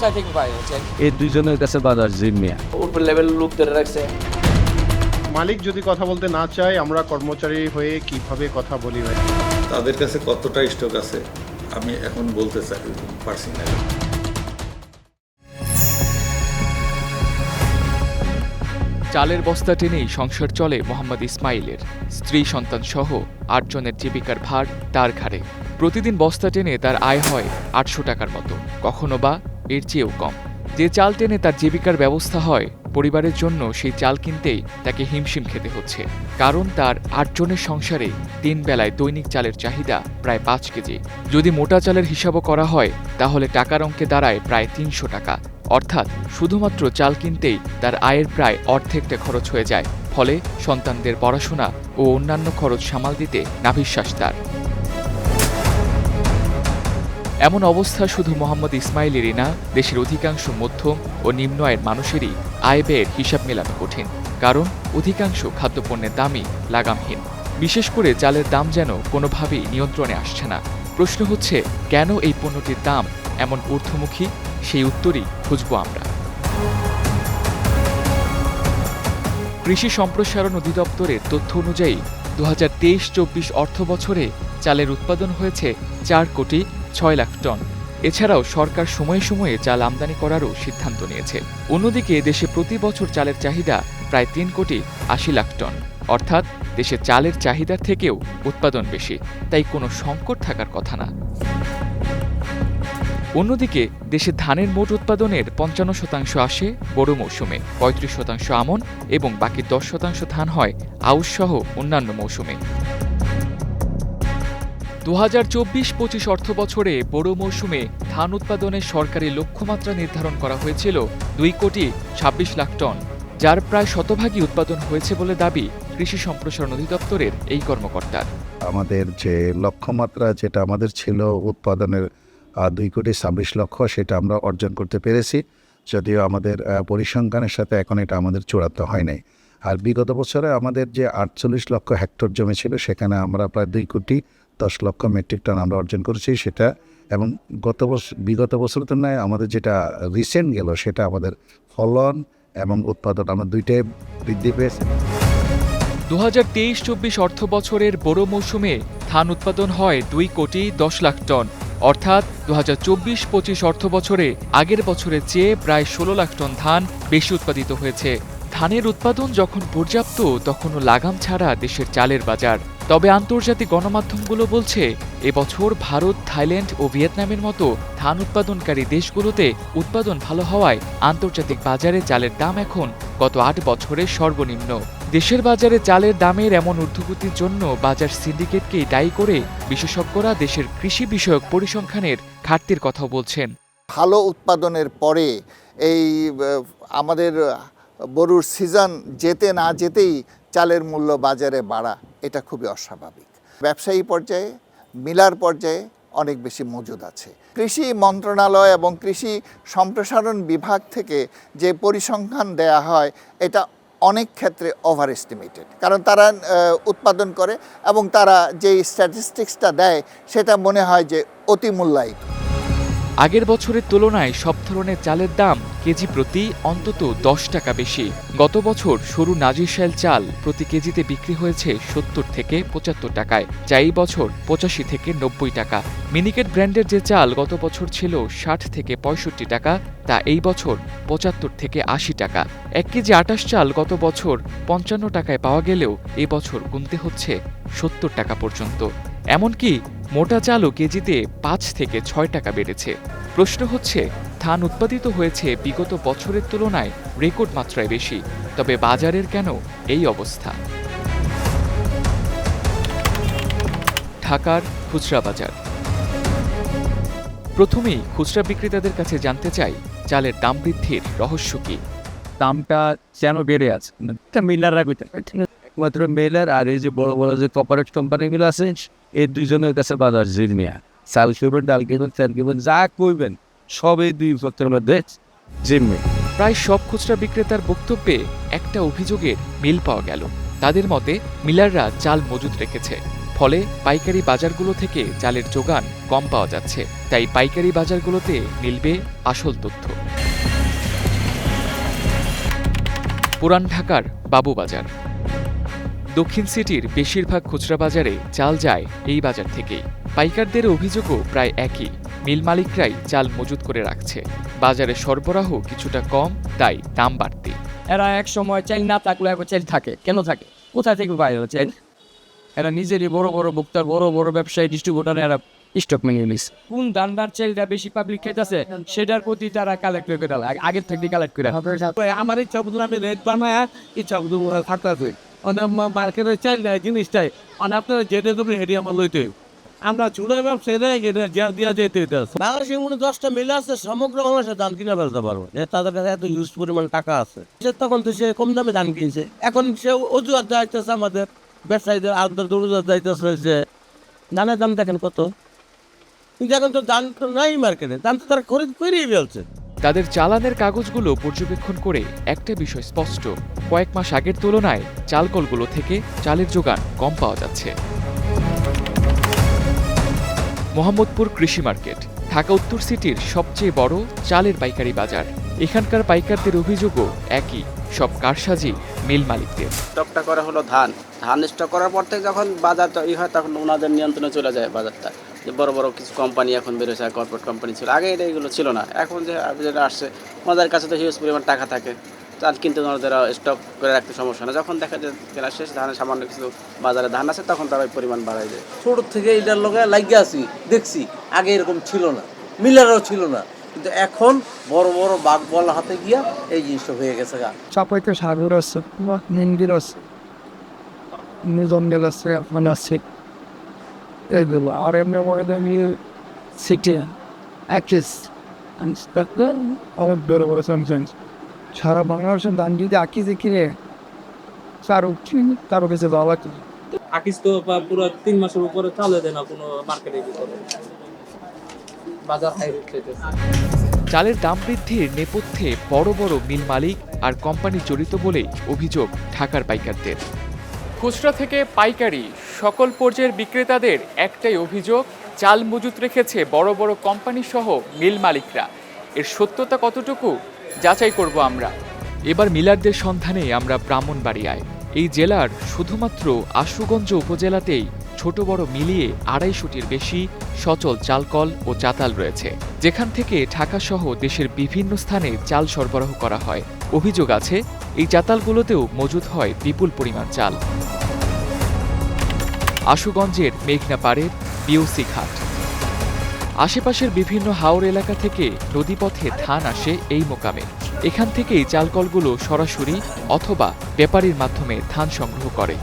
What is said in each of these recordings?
কোথায় থেকে এই দুইজনের কাছে বাজার জিম্মিয়া উপর লেভেল লোক ধরে রাখছে। মালিক যদি কথা বলতে না চায় আমরা কর্মচারী হয়ে কীভাবে কথা বলি ভাই? তাদের কাছে কতটা স্টক আছে আমি এখন বলতে চাই পারছি না। চালের বস্তা টেনেই সংসার চলে মোহাম্মদ ইসমাইলের। স্ত্রী সন্তান সহ আটজনের জীবিকার ভার তার ঘাড়ে। প্রতিদিন বস্তা টেনে তার আয় হয় আটশো টাকার মতো। কখনো বা এর চেয়েও কম। যে চাল টেনে তার জীবিকার ব্যবস্থা হয়, পরিবারের জন্য সেই চাল কিনতেই তাকে হিমশিম খেতে হচ্ছে। কারণ তার আটজনের সংসারে তিন বেলায় দৈনিক চালের চাহিদা প্রায় পাঁচ কেজি। যদি মোটা চালের হিসাবও করা হয়, তাহলে টাকার অঙ্কে দাঁড়ায় প্রায় তিনশো টাকা। অর্থাৎ শুধুমাত্র চাল কিনতেই তার আয়ের প্রায় অর্ধেকটা খরচ হয়ে যায়। ফলে সন্তানদের পড়াশোনা ও অন্যান্য খরচ সামাল দিতে নাভিশ্বাস তার। এমন অবস্থা শুধু মোহাম্মদ ইসমাইলেরই না, দেশের অধিকাংশ মধ্যম ও নিম্ন আয়ের মানুষেরই আয় ব্যয়ের হিসাব মেলানো কঠিন, কারণ অধিকাংশ খাদ্যপণ্যের দামই লাগামহীন। বিশেষ করে চালের দাম যেন কোনোভাবেই নিয়ন্ত্রণে আসছে না। প্রশ্ন হচ্ছে, কেন এই পণ্যটির দাম এমন ঊর্ধ্বমুখী? সেই উত্তরই খুঁজব আমরা। কৃষি সম্প্রসারণ অধিদপ্তরের তথ্য অনুযায়ী দু হাজার তেইশ চব্বিশ অর্থ বছরে চালের উৎপাদন হয়েছে চার কোটি ছয় লাখ টন। এছাড়াও সরকার সময়ে সময়ে চাল আমদানি করারও সিদ্ধান্ত নিয়েছে। অন্যদিকে দেশে প্রতি বছর চালের চাহিদা প্রায় তিন কোটি আশি লাখ টন। অর্থাৎ দেশে চালের চাহিদার থেকেও উৎপাদন বেশি, তাই কোনো সংকট থাকার কথা না। অন্যদিকে দেশে ধানের মোট উৎপাদনের পঞ্চান্ন শতাংশ আসে বড় মৌসুমে, পঁয়ত্রিশ শতাংশ আমন এবং বাকি দশ শতাংশ ধান হয় আউশ সহ অন্যান্য মৌসুমে। দু হাজার চব্বিশ পঁচিশ অর্থ বছরে বড় মৌসুমে ধান উৎপাদনের সরকারি লক্ষ্যমাত্রা নির্ধারণ করা হয়েছিল দুই কোটি ছাব্বিশ লাখ টন, যার প্রায় শতভাগই উৎপাদন হয়েছে বলে দাবি কৃষি সম্প্রসারণ অধিদপ্তরের এই কর্মকর্তার। আমাদের যে লক্ষ্যমাত্রা যেটা আমাদের ছিল উৎপাদনের দুই কোটি ছাব্বিশ লক্ষ সেটা আমরা অর্জন করতে পেরেছি। যদিও আমাদের পরিসংখ্যানের সাথে এখন এটা আমাদের চূড়ান্ত হয় নাই। আর বিগত বছরে আমাদের যে আটচল্লিশ লক্ষ হেক্টর জমি ছিল সেখানে আমরা প্রায় দুই কোটি দশ লক্ষ মেট্রিক টন আমরা অর্জন করেছি সেটা এবং গত বছর বিগত বছরের তুলনায় আমাদের যেটা রিসেন্ট গেল সেটা আমাদের ফলন এবং উৎপাদন আমরা দুইটাই বৃদ্ধি পেয়েছে। দু হাজার তেইশ চব্বিশ অর্থ বছরের বড় মৌসুমে ধান উৎপাদন হয় দুই কোটি দশ লাখ টন। অর্থাৎ দু হাজার চব্বিশ পঁচিশ অর্থ বছরে আগের বছরের চেয়ে প্রায় ষোলো লাখ টন ধান বেশি উৎপাদিত হয়েছে। ধানের উৎপাদন যখন পর্যাপ্ত, তখনও লাগাম ছাড়া দেশের চালের বাজার। তবে আন্তর্জাতিক গণমাধ্যমগুলো বলছে, এবছর ভারত, থাইল্যান্ড ও ভিয়েতনামের মতো ধান উৎপাদনকারী দেশগুলোতে উৎপাদন ভালো হওয়ায় আন্তর্জাতিক বাজারে চালের দাম এখন গত আট বছরের সর্বনিম্ন। দেশের বাজারে চালের দামের এমন ঊর্ধ্বগতির জন্য বাজার সিন্ডিকেটকেই দায়ী করে বিশেষজ্ঞরা দেশের কৃষি বিষয়ক পরিসংখ্যানের ঘাটতির কথা বলছেন। ভালো উৎপাদনের পরে এই আমাদের গরুর সিজন যেতে না যেতেই চালের মূল্য বাজারে বাড়া। এটা খুবই অস্বাভাবিক। ব্যবসায়ী পর্যায়ে, মিলার পর্যায়ে অনেক বেশি মজুদ আছে। কৃষি মন্ত্রণালয় এবং কৃষি সম্প্রসারণ বিভাগ থেকে যে পরিসংখ্যান দেয়া হয়, এটা অনেক ক্ষেত্রে ওভার এস্টিমেটেড কারণ তারা উৎপাদন করে এবং তারা যেই স্ট্যাটিস্টিক্সটা দেয়, সেটা মনে হয় যে অতি মূল্যায়িত। আগের বছরের তুলনায় সব ধরনের চালের দাম কেজি প্রতি অন্তত দশ টাকা বেশি। গত বছর সরু নাজিরশাইল চাল প্রতি কেজিতে বিক্রি হয়েছে সত্তর থেকে পঁচাত্তর টাকায়, যা এই বছর পঁচাশি থেকে নব্বই টাকা। মিনিকেট ব্র্যান্ডের যে চাল গত বছর ছিল ষাট থেকে পঁয়ষট্টি টাকা, তা এই বছর পঁচাত্তর থেকে আশি টাকা। এক কেজি আটাশ চাল গত বছর পঞ্চান্ন টাকায় পাওয়া গেলেও এ বছর গুনতে হচ্ছে সত্তর টাকা পর্যন্ত। এমনকি মোটা চালও কেজিতে পাঁচ থেকে ছয় টাকা বেড়েছে। প্রশ্ন হচ্ছে, ধান উৎপাদিত হয়েছে বিগত বছরের তুলনায় রেকর্ড মাত্রায় বেশি, তবে বাজারের কেন এই অবস্থা? ঢাকার খুচরা বাজার। প্রথমেই খুচরা বিক্রেতাদের কাছে জানতে চাই, চালের দাম বৃদ্ধির রহস্য কি? দামটা যেন বেড়ে আছে। মিলাররা একমাত্র মিলার আর এই যে বড় বড় যে কপারেট কোম্পানিগুলো আছে এই দুইজনের কাছে বাজার জিম্মিয়া চাল কিনবেন ডাল কিনবেন তেল কিনবেন যা করবেন সব এই দুই পক্ষের মধ্যে জিম্মি প্রায় সব খুচরা বিক্রেতার বক্তব্যে একটা অভিযোগের মিল পাওয়া গেল। তাদের মতে, মিলাররা চাল মজুত রেখেছে। ফলে পাইকারি বাজারগুলো থেকে চালের যোগান কম পাওয়া যাচ্ছে। তাই পাইকারি বাজারগুলোতে মিলবে আসল তথ্য। পুরান ঢাকার বাবুবাজার দক্ষিণ সিটির বেশিরভাগ খুচরা বাজারে চাল যায় এই বাজার থেকেই। পাইকারদের অভিযোগও প্রায় একই। মিল মালিকরাই চাল মজুত করে রাখছে। বাজারে সরবরাহ কিছুটা কম তাই দাম বাড়তি। এরা এক সময় চাল না থাকলে এখন চাল থাকে। কেন থাকে? কোথায় থেকে পায় চাল? এরা নিজেরই বড় বড় ভোক্তার বড় বড় ব্যবসায়ী ডিস্ট্রিবিউটার এরা স্টক মেনে নিস কোন দান্ডার চালটা বেশি পাবলিক খাইতেছে সেটার প্রতি তারা কালেক্ট করে আগের থেকে কালেক্ট করে। আমার ইচ্ছা বুঝলাম আমি রেট বানায় ইচ্ছা বুঝলাম থাকতে মার্কেটের চাল দেয় জিনিসটাই। অনেক আপনার যেতে তুমি হেঁটে আমার লইতে। আমরা চুলের ব্যবসায়ীরা এটা যা দিয়া যেতে হইতে বাংলাদেশে মনে দশটা মিলে আছে, সমগ্র বাংলাদেশে ধান কিনে ফেলতে পারব। যে তাদের কাছে এত ইউজ পরিমাণ টাকা আছে। সে তখন তো সে কম দামে ধান কিনছে। এখন সে অজুহাত যাইতেছে আমাদের ব্যবসায়ীদের আলাদা দরুজাত যাইতেছে যে, ধানের দাম দেখেন কত? কিন্তু এখন তো ধান তো নাই মার্কেটে। ধান তো তারা খরিদ করেই ফেলছে। তাদের চালানের কাগজগুলো পর্যবেক্ষণ করে একটা বিষয় স্পষ্ট। কয়েক মাস আগের তুলনায় চালকলগুলো থেকে চালের যোগান কম পাওয়া যাচ্ছে। মোহাম্মদপুর কৃষি মার্কেট, ঢাকা উত্তর সিটির সবচেয়ে বড় চালের পাইকারি বাজার। এখানকার পাইকারদের অভিযোগও একই, সব কারসাজি, মিল মালিকদের। স্টকটা করা হলো ধান। ধান স্টক করার পর থেকে যখন বাজার ই হয়, তখন ওনাদের নিয়ন্ত্রণে চলে যায় বাজারটা। যে বড় বড় কিছু কোম্পানি এখন বেরোছে কর্পোরেট কোম্পানি ছিল। আগে এটা এগুলো ছিল না। এখন যে যেটা আসছে ওনাদের কাছে তো হিউজ পরিমাণ টাকা থাকে। চাল কিনতে ওনাদের স্টক করে রাখতে সমস্যা না। যখন দেখা যায় কেনা শেষ ধানের সামান্য কিছু বাজারে ধান আছে তখন তারা ওই পরিমাণ বাড়ায় যায়। ছোট থেকে এটার লগে লাগিয়ে আসি দেখছি। আগে এরকম ছিল না। মিলারও ছিল না। কিন্তু এখন বড় বড় বাঘ বলা হাতে গিয়া এই জিনিসটা হয়ে গেছে গা। চাপাইতে সাগর আছে আছে মানে আছে। আর এমনি মনে আমি সিটি অ্যাক্ট্রেস অনেক বড় বড় সামসেন্স সারা বাংলাদেশের দান যদি আঁকি দেখি রে তার তারও কাছে ভালো লাগছে আকিস তো পুরো তিন মাসের উপরে চালে দেয় না কোনো মার্কেটের ভিতরে বাজার হাই চালের দাম বৃদ্ধির নেপথ্যে বড় বড় মিল মালিক আর কোম্পানি জড়িত বলেই অভিযোগ ঢাকার পাইকারদের। খুচরা থেকে পাইকারি সকল পর্যায়ের বিক্রেতাদের একটাই অভিযোগ, চাল মজুত রেখেছে বড় বড় কোম্পানি সহ মিল মালিকরা। এর সত্যতা কতটুকু, যাচাই করব আমরা। এবার মিলারদের সন্ধানে আমরা ব্রাহ্মণবাড়িয়ায়। এই জেলার শুধুমাত্র আশুগঞ্জ উপজেলাতেই ছোট বড় মিলিয়ে আড়াইশোটির বেশি সচল চালকল ও চাতাল রয়েছে। যেখান থেকে ঢাকাসহ দেশের বিভিন্ন স্থানে চাল সরবরাহ করা হয়। অভিযোগ আছে এই চাতালগুলোতেও মজুদ হয় বিপুল পরিমাণ চাল। আশুগঞ্জের মেঘনাপাড়ের বিওসি ঘাট। আশেপাশের বিভিন্ন হাওর এলাকা থেকে নদীপথে ধান আসে এই মোকামে। এখান থেকেই চালকলগুলো সরাসরি অথবা ব্যাপারীর মাধ্যমে ধান সংগ্রহ করে।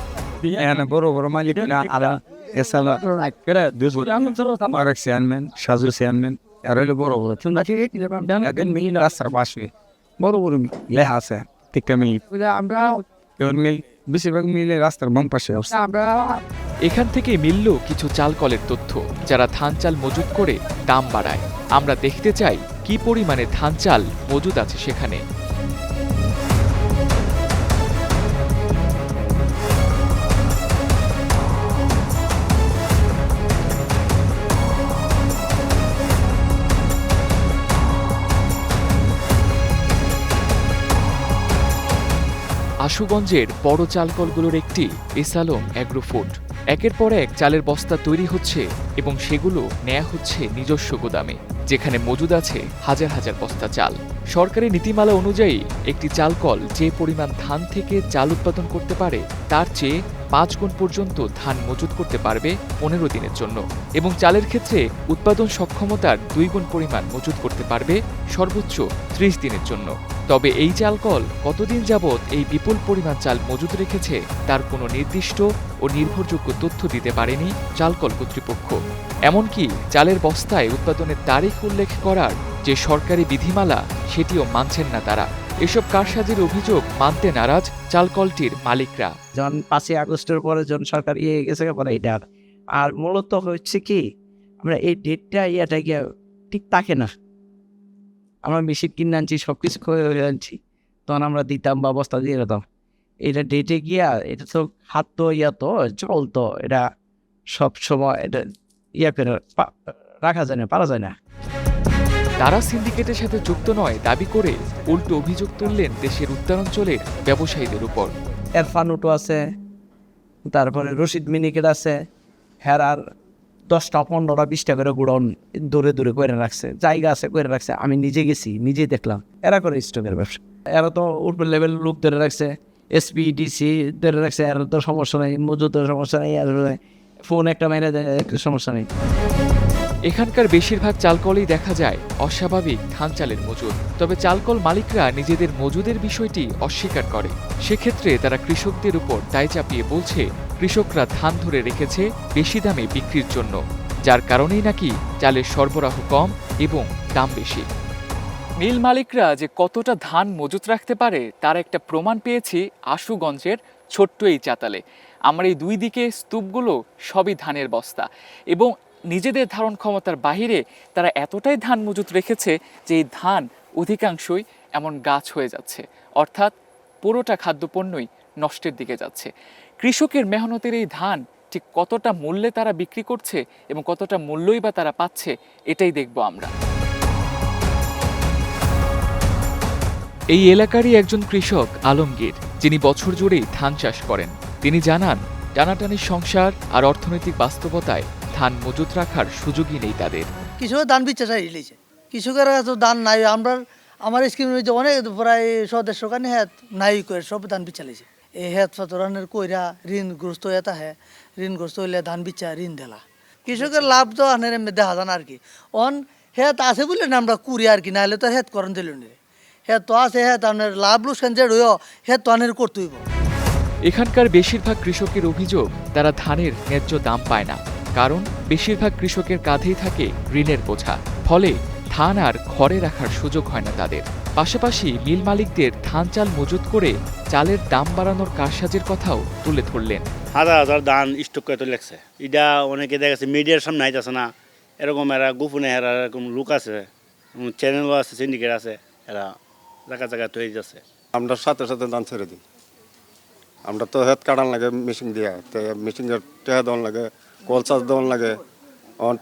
বড় বড় বড় বড় লেহা আছে টিকা মিল আমরা বেশিরভাগ মিলে রাস্তার বাম পাশে আমরা এখান থেকে মিলল কিছু চালকলের তথ্য যারা ধান চাল মজুত করে দাম বাড়ায়। আমরা দেখতে চাই কি পরিমাণে ধান চাল মজুদ আছে সেখানে। আশুগঞ্জের বড় চালকলগুলোর একটি এসালম অ্যাগ্রোফুড একের পর এক চালের বস্তা তৈরি হচ্ছে এবং সেগুলো নেয়া হচ্ছে নিজস্ব গুদামে। যেখানে মজুদ আছে হাজার হাজার বস্তা চাল। সরকারি নীতিমালা অনুযায়ী, একটি চালকল যে পরিমাণ ধান থেকে চাল উৎপাদন করতে পারে, তার চেয়ে পাঁচ গুণ পর্যন্ত ধান মজুত করতে পারবে পনেরো দিনের জন্য এবং চালের ক্ষেত্রে উৎপাদন সক্ষমতার দুই গুণ পরিমাণ মজুত করতে পারবে সর্বোচ্চ ত্রিশ দিনের জন্য। তবে এই চালকল কতদিন যাবৎ এই বিপুল পরিমাণ চাল মজুত রেখেছে, তার কোনো নির্দিষ্ট ও নির্ভরযোগ্য তথ্য দিতে পারেনি চালকল কর্তৃপক্ষ। এমনকি চালের বস্তায় উৎপাদনের তারিখ উল্লেখ করার যে সরকারি বিধিমালা, সেটিও মানছেন না তারা। এসব কারসাজির অভিযোগ মানতে নারাজ চালকলটির মালিকরা। যখন পাঁচই আগস্টের পরে যখন সরকার ইয়ে গেছে পরে এটা আর মূলত হচ্ছে কি, আমরা এই ডেটটা ইয়েটা গিয়ে ঠিক থাকে না। আমরা মেশিন কিনে আনছি সব কিছু করে আনছি, তখন আমরা দিতাম বা বস্তা দিয়ে দিতাম এটা ডেটে গিয়া, এটা তো হাত তো ইয়া তো, চলতো। এটা সব সময় এটা ইয়ে করে রাখা যায় না পারা যায় না। তারা সিন্ডিকেটের সাথে যুক্ত নয় দাবি করে উল্টো অভিযোগ তুললেন দেশের উত্তরাঞ্চলের ব্যবসায়ীদের উপর। এরফান উটো আছে তারপরে রশিদ মিনিকেট আছে হ্যার আর দশটা পনেরোটা বিশটা করে গুড়ন দূরে দূরে করে রাখছে জায়গা আছে করে রাখছে আমি নিজে গেছি নিজে দেখলাম এরা করে স্টকের ব্যবসা। এরা তো উপর লেভেল লোক ধরে রাখছে এসপি ডিসি ধরে রাখছে এর তো সমস্যা নেই মজুদের সমস্যা নেই আর ফোন একটা মেরে দেয় সমস্যা নেই। এখানকার বেশিরভাগ চালকলেই দেখা যায় অস্বাভাবিক ধান চালের মজুদ। তবে চালকল মালিকরা নিজেদের মজুদের বিষয়টি অস্বীকার করে। সেক্ষেত্রে তারা কৃষকদের উপর দায় চাপিয়ে বলছে, কৃষকরা ধান ধরে রেখেছে, বেশি দামে বিক্রির জন্য। যার কারণেই নাকি চালের সরবরাহ কম এবং দাম বেশি। মিল মালিকরা যে কতটা ধান মজুত রাখতে পারে, তার একটা প্রমাণ পেয়েছি আশুগঞ্জের ছোট্ট এই চাতালে। আমার এই দুই দিকে স্তূপগুলো সবই ধানের বস্তা। এবং নিজেদের ধারণ ক্ষমতার বাহিরে তারা এতটাই ধান মজুত রেখেছে যে এই ধান অধিকাংশই এমন গাছ হয়ে যাচ্ছে। অর্থাৎ পুরোটা খাদ্যপণ্যই নষ্টের দিকে যাচ্ছে। কৃষকের মেহনতের এই ধান ঠিক কতটা মূল্যে তারা বিক্রি করছে এবং কতটা মূল্যই বা তারা পাচ্ছে, এটাই দেখব আমরা। এই এলাকারই একজন কৃষক, আলমগীর, যিনি বছর জুড়েই ধান চাষ করেন। তিনি জানান টানাটানি সংসার আর অর্থনৈতিক বাস্তবতায় ধান মজুত রাখার সুযোগই নেই তাদের। কৃষকের ধান বিচ্ছে চাই লিছে। কৃষকের কাছে ধান নাই, আমরা, আমার স্কিম যে অনেক প্রায় সদস্য কানে হ্যাঁ নাই করে সব ধান বিচ্ছা লিছে। এই হেত ফতরানের কইরা ঋণগ্রস্ত এটা হ্যাঁ ঋণগ্রস্ত হইলে ধান বিচ্ছা ঋণ দেলা। কৃষকের লাভ তো আনের দেখা যান আর কি। অন হেত আছে বলে না আমরা কুরি আর কি নাহলে তো হেত করেন দিল হেত তো আছে, হেত আপনার লাভ লুসকান যে রইও, হেত তো আনের করতেইব এখানকার বেশিরভাগ কৃষকের অভিযোগ তারা ধানের ন্যায্য দাম পায় না। কারণ বেশিরভাগ কৃষকের কাঁধেই থাকে ঋণের বোঝা। ফলে ধান আর ঘরে রাখার সুযোগ হয় না তাদের। পাশাপাশি মিল মালিকদের ধান চাল মজুত করে চালের দাম বাড়ানোর কারসাজের কথাও তুলে ধরলেন। হাজার হাজার ধান স্টক করে তো লেগছে এটা অনেকে দেখা গেছে মিডিয়ার সামনে আইতেছে না। এরকম এরা গোপনে এরা এরকম লোক আছে চ্যানেলও আছে সিন্ডিকেট আছে এরা জায়গা জায়গা তৈরি যাচ্ছে আমরা সাথে সাথে ধান ছেড়ে দিই। আমরা তো হেড কাটান লাগে মেশিন দিয়া, তো মেশিনের টেহা দেওয়ান লাগে, কল চার্জ দেওয়ান লাগে।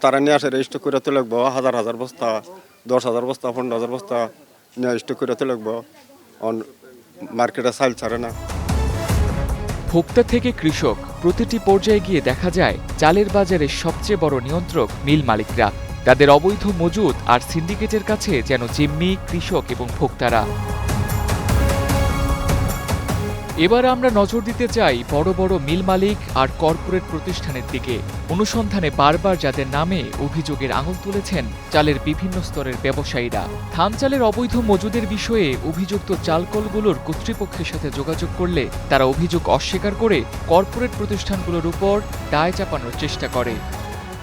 তারা নিয়ে আসে স্টক করে তো লাগবো হাজার হাজার বস্তা, দশ হাজার বস্তা পনেরো হাজার বস্তা নিয়ে স্টক করে তো লাগবো। অন মার্কেটে সাইল ছাড়ে না। ভোক্তা থেকে কৃষক, প্রতিটি পর্যায়ে গিয়ে দেখা যায়, চালের বাজারে সবচেয়ে বড় নিয়ন্ত্রক মিল মালিকরা। তাদের অবৈধ মজুদ আর সিন্ডিকেটের কাছে যেন জিম্মি কৃষক এবং ভোক্তারা। এবার আমরা নজর দিতে চাই বড় বড় মিল মালিক আর কর্পোরেট প্রতিষ্ঠানের দিকে। অনুসন্ধানে বারবার যাদের নামে অভিযোগের আঙুল তুলেছেন চালের বিভিন্ন স্তরের ব্যবসায়ীরা। ধান চালের অবৈধ মজুদের বিষয়ে অভিযুক্ত চালকলগুলোর কর্তৃপক্ষের সাথে যোগাযোগ করলে তারা অভিযোগ অস্বীকার করে কর্পোরেট প্রতিষ্ঠানগুলোর উপর দায় চাপানোর চেষ্টা করে।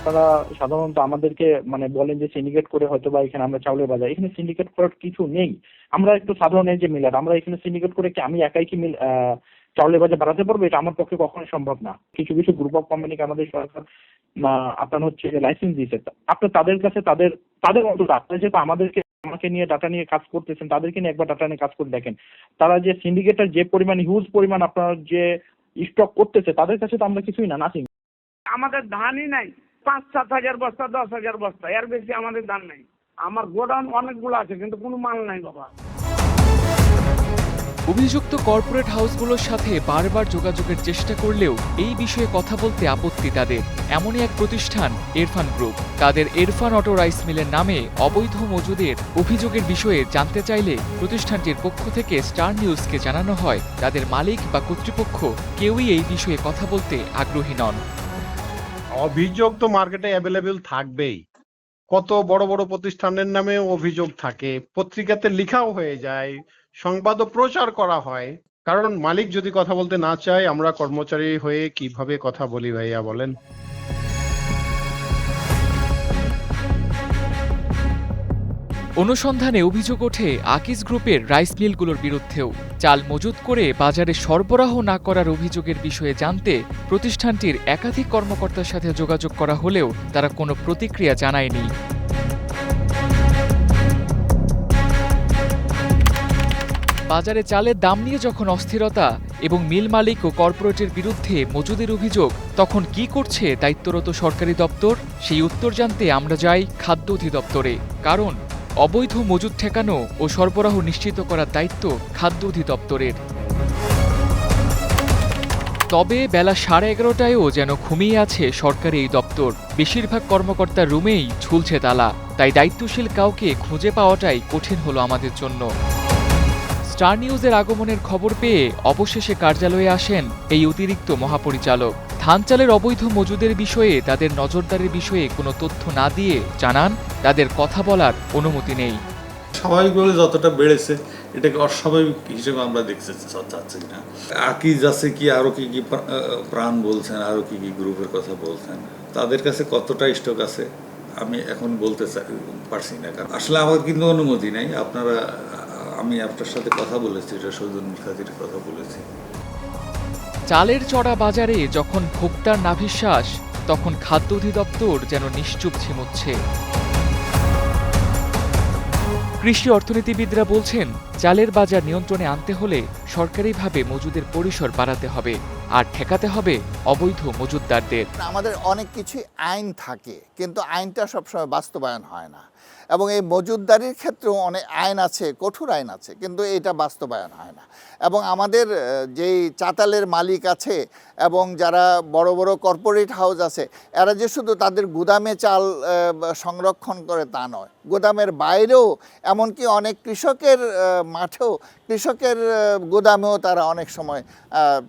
তারা সাধারণত আমাদেরকে মানে বলেন যে সিন্ডিকেট করে হয়তো বা এখানে আমরা চাউলের বাজার, এখানে সিন্ডিকেট করার কিছু নেই। আমরা একটু সাধারণ এই যে মিলার আমরা এখানে সিন্ডিকেট করে কি আমি একাই কি মিল চাউলের বাজার বাড়াতে পারব? এটা আমার পক্ষে কখনোই সম্ভব না। কিছু কিছু গ্রুপ অফ কোম্পানিকে আমাদের সরকার আপনার হচ্ছে লাইসেন্স দিয়েছে। আপনি তাদের কাছে তাদের তাদের মতো আপনারা যেহেতু আমাদেরকে, আমাকে নিয়ে ডাটা নিয়ে কাজ করতেছেন, তাদেরকে নিয়ে একবার ডাটা নিয়ে কাজ করে দেখেন। তারা যে সিন্ডিকেটের যে পরিমাণ হিউজ পরিমাণ আপনার যে স্টক করতেছে, তাদের কাছে তো আমরা কিছুই না নাথিং আমাদের ধানই নাই। পাঁচ, সাত হাজার বস্তা, দশ হাজার বস্তা, এর বেশি আমাদের ধান নাই। আমার গোডাউন অনেকগুলো আছে, কিন্তু কোনো মাল নাই বাবা। অভিযুক্ত কর্পোরেট হাউসগুলোর সাথে বারবার যোগাযোগের চেষ্টা করলেও এই বিষয়ে কথা বলতে আপত্তি তাদের। এমনই এক প্রতিষ্ঠান, এরফান গ্রুপ। তাদের এরফান অটো রাইস মিলের নামে অবৈধ মজুদের অভিযোগের বিষয়ে জানতে চাইলে প্রতিষ্ঠানটির পক্ষ থেকে স্টার নিউজকে জানানো হয়, তাদের মালিক বা কর্তৃপক্ষ কেউই এই বিষয়ে কথা বলতে আগ্রহী নন। অভিযোগ তো মার্কেটে অ্যাভেলেবেল থাকবেই। কত বড় বড় প্রতিষ্ঠানের নামে অভিযোগ থাকে। পত্রিকাতে লিখাও হয়ে যায়, সংবাদও প্রচার করা হয়। কারণ মালিক যদি কথা বলতে না চায়, আমরা কর্মচারী হয়ে কীভাবে কথা বলি ভাইয়া বলেন? অনুসন্ধানে অভিযোগ ওঠে, আকিস গ্রুপের রাইস মিলগুলোর বিরুদ্ধেও। চাল মজুত করে বাজারে সরবরাহ না করার অভিযোগের বিষয়ে জানতে প্রতিষ্ঠানটির একাধিক কর্মকর্তার সাথে যোগাযোগ করা হলেও তারা কোনো প্রতিক্রিয়া জানায়নি। বাজারে চালের দাম নিয়ে যখন অস্থিরতা এবং মিল মালিক ও কর্পোরেটের বিরুদ্ধে মজুদের অভিযোগ, তখন কি করছে দায়িত্বরত সরকারি দপ্তর? সেই উত্তর জানতে আমরা যাই খাদ্য অধিদপ্তরে। কারণ অবৈধ মজুদ ঠেকানো ও সরবরাহ নিশ্চিত করার দায়িত্ব খাদ্য অধিদপ্তরের। তবে বেলা সাড়ে এগারোটায়ও যেন ঘুমিয়ে আছে সরকারি এই দপ্তর। বেশিরভাগ কর্মকর্তার রুমেই ঝুলছে তালা। তাই দায়িত্বশীল কাউকে খুঁজে পাওয়াটাই কঠিন হলো আমাদের জন্য। স্টার নিউজের আগমনের খবর পেয়ে অবশেষে কার্যালয়ে আসেন এই অতিরিক্ত মহাপরিচালক। ধান চালের অবৈধ মজুদের বিষয়ে, তাদের নজরদারির বিষয়ে কোনো তথ্য না দিয়ে জানান, তাদের কথা বলার অনুমতি নেই। স্বাভাবিকভাবে যতটা বেড়েছে, এটাকে অস্বাভাবিক হিসেবে আমরা দেখতে চাচ্ছি না। আকিজ আছে কি, আরও কি কি প্রাণ বলছেন, আরও কি কি গ্রুপের কথা বলছেন, তাদের কাছে কতটা স্টক আছে, আমি এখন বলতে পারছি না। কারণ আসলে আমার কিন্তু অনুমতি নাই, আপনারা আমি আপনার সাথে কথা বলেছি, এটা সৌজন্য খাতির কথা বলেছি। চালের চড়া বাজারে যখন ভোক্তার নাভিশ্বাস, তখন খাদ্য অধিদপ্তর যেন নিশ্চুপ ঝিমুচ্ছে। কৃষি অর্থনীতিবিদরা বলছেন, চালের বাজার নিয়ন্ত্রণে আনতে হলে সরকারিভাবে মজুদের পরিসর বাড়াতে হবে, আর ঠেকাতে হবে অবৈধ মজুদদারদের। আমাদের অনেক কিছুই আইন থাকে, কিন্তু আইনটা সবসময় বাস্তবায়ন হয় না। এবং এই মজুদদারির ক্ষেত্রেও অনেক আইন আছে, কঠোর আইন আছে, কিন্তু এটা বাস্তবায়ন হয় না। এবং আমাদের যেই চাতালের মালিক আছে এবং যারা বড় বড় কর্পোরেট হাউস আছে, এরা যে শুধু তাদের গুদামে চাল সংরক্ষণ করে তা নয়, গুদামের বাইরেও, এমনকি অনেক কৃষকের মাঠেও, কৃষকের গুদামেও তারা অনেক সময়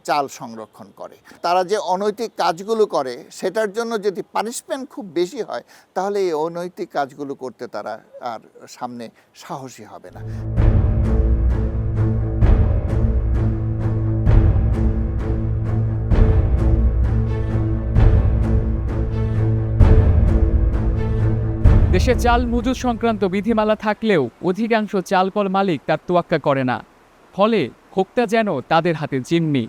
চাল সংরক্ষণ করে। তারা যে অনৈতিক কাজগুলো করে, সেটার জন্য যদি পানিশমেন্ট খুব বেশি হয়, তাহলে এই অনৈতিক কাজগুলো করতে তারা আর সামনে সাহসী হবে না। দেশে চাল মজুদ সংক্রান্ত বিধিমালা থাকলেও অধিকাংশ চালকল মালিক তার তোয়াক্কা করে না। ফলে ভোক্তা যেন তাদের হাতে জিম্মি।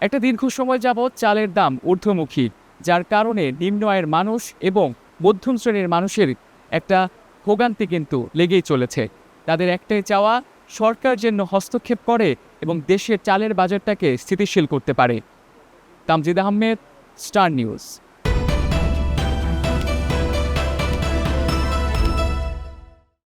একটা দীর্ঘ সময় যাবৎ চালের দাম ঊর্ধ্বমুখী, যার কারণে নিম্ন আয়ের মানুষ এবং মধ্যম শ্রেণির মানুষের একটা ভোগান্তি কিন্তু লেগেই চলেছে। তাদের একটাই চাওয়া, সরকার যেন হস্তক্ষেপ করে এবং দেশের চালের বাজারটাকে স্থিতিশীল করতে পারে। Tamjid Ahmed, Star News.